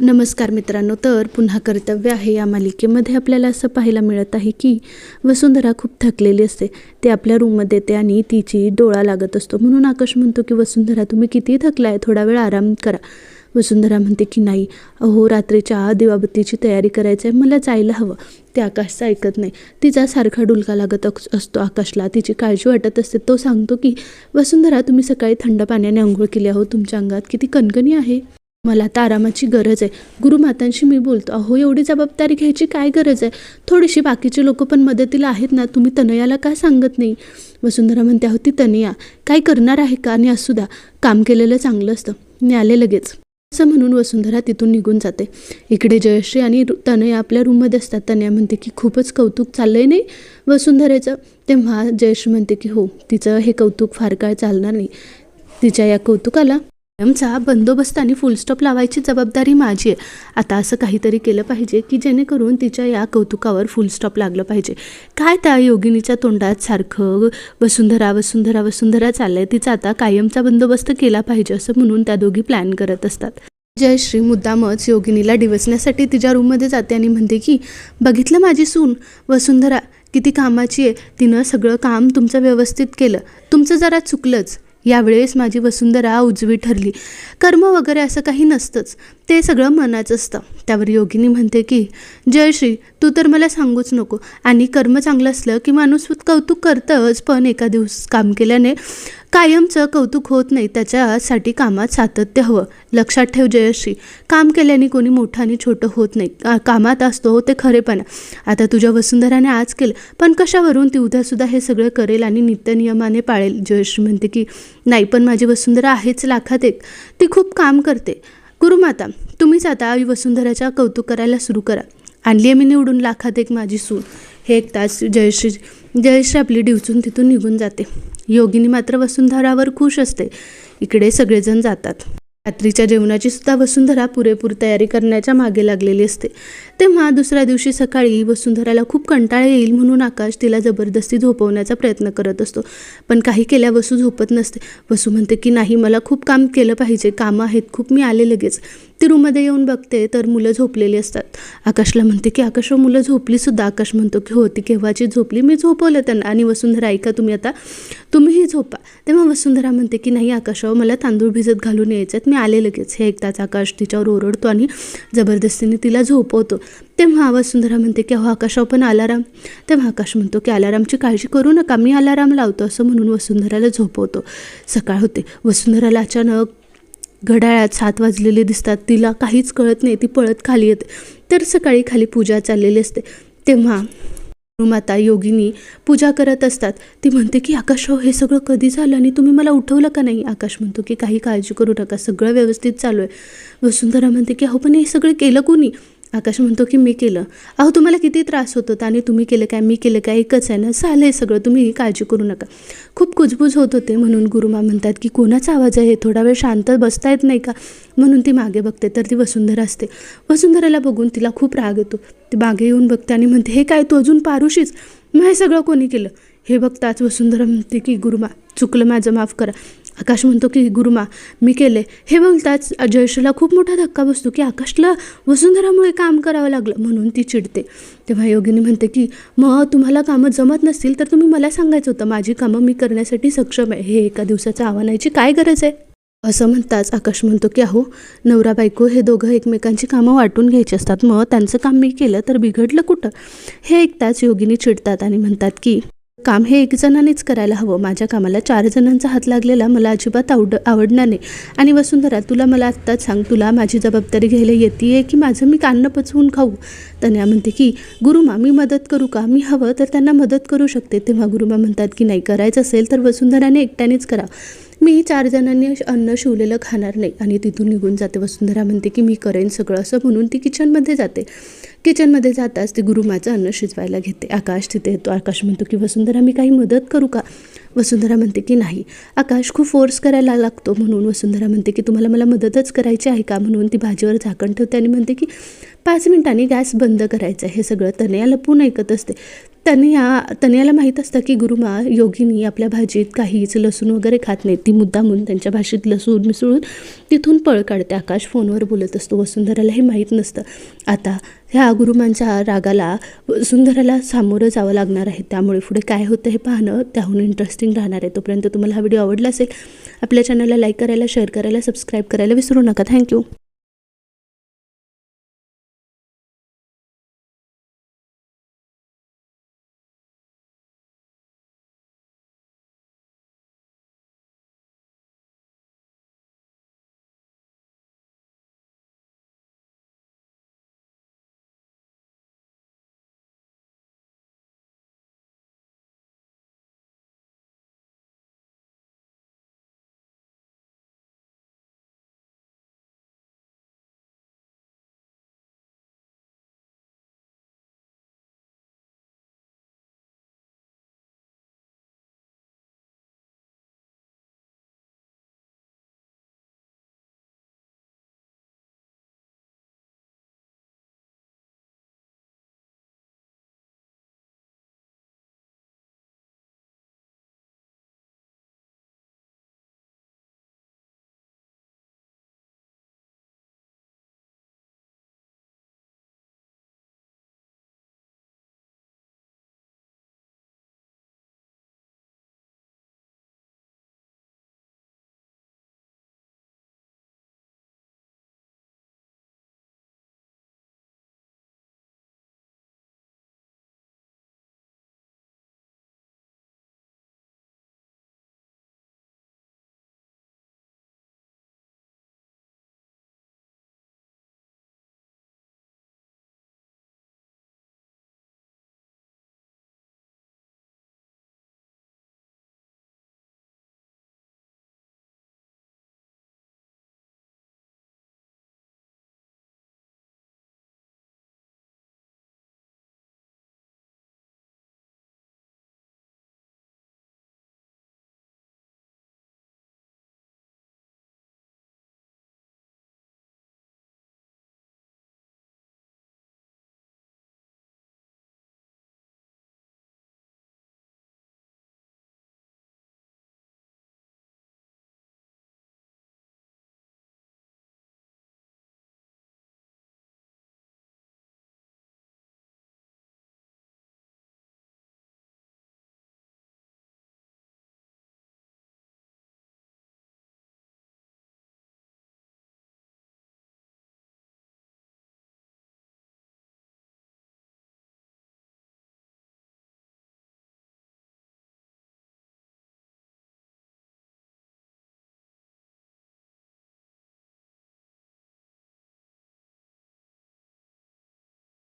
नमस्कार मित्रांनो तर पुन्हा कर्तव्य आहे या मालिकेमध्ये आपल्याला असं पाहायला मिळत आहे की वसुंधरा खूप थकलेली असते. ते आपल्या रूममध्ये येते आणि तिची डोळा लागत असतो. म्हणून आकाश म्हणतो की वसुंधरा तुम्ही किती थकलाय? थोडा वेळ आराम करा. वसुंधरा म्हणते की नाही. अहो रात्रीच्या दिवाबत्तीची तयारी करायची आहे मला जायला हवं. ते आकाशचं ऐकत नाही. तिचा सारखा डुलका लागत अस- असतो आकाशला. तिची काळजी वाटत असते. तो सांगतो की वसुंधरा तुम्ही सकाळी थंड पाण्याने आंघोळ केली आहो. तुमच्या अंगात किती कणकणी आहे. मला आता आरामाची गरज आहे. गुरुमातांशी मी बोलतो अहो एवढी जबाबदारी घ्यायची काय गरज आहे? थोडीशी बाकीचे लोक पण मदतीला आहेत ना तुम्ही तनयाला का सांगत नाही? वसुंधरा म्हणते अहो ती तनया. काय करणार आहे का? आणि असू द्या. काम केलेलं चांगलं असतं. मी आले लगेच. असं म्हणून वसुंधरा तिथून निघून जाते. इकडे जयश्री आणि रु- तनया आपल्या रूममध्ये असतात. तनया म्हणते की खूपच कौतुक चाललंय नाही? वसुंधरेचं. तेव्हा जयश्री म्हणते की हो तिचं हे कौतुक फार काळ चालणार नाही. तिच्या या कौतुकाला कायमचा बंदोबस्त आणि फुलस्टॉप लावायची जबाबदारी माझी आहे. आता असं काहीतरी केलं पाहिजे की जेणेकरून तिच्या या कौतुकावर फुलस्टॉप लागलं पाहिजे. काय त्या योगिनीच्या तोंडात सारखं वसुंधरा वसुंधरा वसुंधरा चाललंय? तिचा आता कायमचा बंदोबस्त केला पाहिजे असं म्हणून त्या दोघी प्लॅन करत असतात. जयश्री मुद्दामच योगिनीला डिवसण्यासाठी तिच्या रूममध्ये जाते आणि म्हणते की बघितलं माझी सून? वसुंधरा किती कामाची आहे? तिनं सगळं काम तुमचं व्यवस्थित केलं. तुमचं जरा चुकलंच. यावेळेस माझी वसुंधरा उजवी ठरली. कर्म वगैरे असं काही नसतंच. ते सगळं मनाचं असतं. त्यावर योगिनी म्हणते की जयश्री तू तर मला सांगूच नको. आणि कर्म चांगलं असलं की माणूस कौतुक करतंच पण एका दिवस काम केल्याने कायमचं कौतुक होत नाही. त्याच्यासाठी कामात सातत्य हवं. लक्षात ठेव जयश्री काम केल्याने कोणी मोठं आणि छोटं होत नाही. का- कामात असतो ते खरेपणा. आता तुझ्या वसुंधराने आज केलं. पण कशावरून ती उद्यासुद्धा हे सगळं करेल आणि नित्यनियमाने पाळेल? जयश्री म्हणते की नाही पण माझी वसुंधरा आहेच लाखात एक. ती खूप काम करते. गुरुमाता तुम्हीच आता आई वसुंधराच्या कौतुक करायला सुरू करा. आणली आहे मी निवडून लाखात एक माझी सून. हे एक तास जयश्री जयश्री आपली डिवचून तिथून निघून जाते. योगिनी मात्र वसुंधरावर खुश असते. इकडे सगळेजण जातात. रात्रीच्या जेवणाची सुद्धा वसुंधरा पुरेपूर तयारी करण्याच्या मागे लागलेली असते. तेव्हा दुसऱ्या दिवशी सकाळी वसुंधराला खूप कंटाळा येईल म्हणून आकाश तिला जबरदस्ती झोपवण्याचा प्रयत्न करत असतो. पण काही केल्या वसू झोपत नसते. वसू म्हणते की नाही मला खूप काम केलं पाहिजे. कामं आहेत खूप मी आले लगेच. ती रूममध्ये येऊन बघते तर मुलं झोपलेली असतात. आकाशला म्हणते की आकाश हो, मुलं झोपली सुद्धा आकाश म्हणतो की हो ती केव्हाची झोपली? मी झोपवलं त्यांना. आणि वसुंधरा ऐका तुम्ही आता. तुम्हीही झोपा. तेव्हा वसुंधरा म्हणते की नाही आकाशावर हो, मला तांदूळ भिजत घालून यायचं मी आले लगेच. हे ऐकताच आकाश तिच्यावर ओरडतो आणि जबरदस्तीने तिला झोपवतो. तेव्हा वसुंधरा म्हणते की अहो आकाशावर हो, पण अलाराम. तेव्हा आकाश म्हणतो की अलारामची काळजी करू नका. मी अलाराम लावतो. असं म्हणून वसुंधराला झोपवतो. सकाळ होते. वसुंधराला अचानक घड्याळात सात वाजलेले दिसतात. तिला काहीच कळत नाही ती पळत खाली येते. तर सकाळी खाली पूजा चाललेली असते. तेव्हा माता योगिनी पूजा करत असतात. ती म्हणते की आकाश हो हे सगळं कधी झालं आणि तुम्ही मला उठवलं का नाही? आकाश म्हणतो की काही काळजी करू नका. सगळं व्यवस्थित चालू आहे. वसुंधरा म्हणते की अहो पण हे सगळं केलं कोणी? आकाश म्हणतो की मी केलं. अहो तुम्हाला किती त्रास होत? होता आणि तुम्ही केलं काय? मी केलं काय? एकच आहे ना? झालं आहे सगळं. तुम्ही काळजी करू नका. खूप कुजबूज होत होते म्हणून गुरुमा म्हणतात की कोणाचा आवाज आहे? थोडा वेळ शांत बसता येत नाही का? म्हणून ती मागे बघते. तर ती वसुंधरा असते. वसुंधराला बघून तिला खूप राग येतो. ती मागे येऊन बघते आणि म्हणते हे काय? तू अजून पारुशीच? मग हे सगळं कोणी केलं? हे बघताच वसुंधरा म्हणते की गुरुमा चुकलं माझं माफ करा. आकाश म्हणतो की गुरुमा मी केले. हे बोलताच जयश्रीला खूप मोठा धक्का बसतो की आकाशला वसुंधरामुळे काम करावं लागलं म्हणून ती चिडते. तेव्हा योगिनी म्हणते की मग तुम्हाला कामं जमत नसतील तर तुम्ही मला सांगायचं होतं माझी कामं मी करण्यासाठी सक्षम आहे. हे एका दिवसाचं आव्हानाची काय गरज आहे? असं म्हणताच आकाश म्हणतो की अहो नवरा बायको हे दोघं एकमेकांची कामं वाटून घ्यायची असतात. मग त्यांचं काम मी केलं तर बिघडलं कुठं? हे ऐकताच योगिनी चिडतात आणि म्हणतात की काम हे एक जणानेच करायला हवं. माझ्या कामाला चार जणांचा हात लागलेला मला अजिबात आवड आवडणार नाही. आणि वसुंधरा तुला मला आत्ताच सांग तुला माझी जबाबदारी घ्यायला येते की माझं मी कान्न पचवून खाऊ? तन्या म्हणते की गुरुमा मी मदत करू का? मी हवं तर त्यांना मदत करू शकते. तेव्हा गुरुमा म्हणतात की नाही करायचं असेल तर वसुंधराने एकट्यानेच करा. मी चार जणांनी अन्न शिवलेलं खाणार नाही आणि तिथून निघून जाते. वसुंधरा म्हणते की मी करेन सगळं असं म्हणून ती किचनमध्ये जाते. किचनमध्ये जाताच ती गुरुमाचं अन्न शिजवायला घेते. आकाश तिथे येतो. आकाश म्हणतो की वसुंधरा मी काही मदत करू का? वसुंधरा म्हणते की नाही. आकाश खूप फोर्स करायला लागतो म्हणून. वसुंधरा म्हणते की तुम्हाला मला मदतच करायची आहे का? म्हणून ती भाजीवर झाकण ठेवते आणि म्हणते की पाच मिनिटांनी गॅस बंद करायचा आहे. हे सगळं तनया लपून ऐकत असते. तनिया तनियाला माहीत असतं की गुरुमा योगिनी आपल्या भाजीत काहीच लसूण वगैरे खात नाही ती मुद्दामून त्यांच्या भाषेत लसूण मिसळून तिथून पळ काढते. आकाश फोनवर बोलत असतो वसुंधराला हे माहीत नसतं. आता ह्या गुरुमांच्या रागाला वसुंधराला सामोरं जावं लागणार आहे. त्यामुळे पुढे काय होतं हे पाहणं त्याहून इंटरेस्टिंग राहणार आहे. तोपर्यंत तुम्हाला हा व्हिडिओ आवडला असेल आपल्या चॅनलला लाईक करायला शेअर करायला सबस्क्राईब करायला विसरू नका. थँक्यू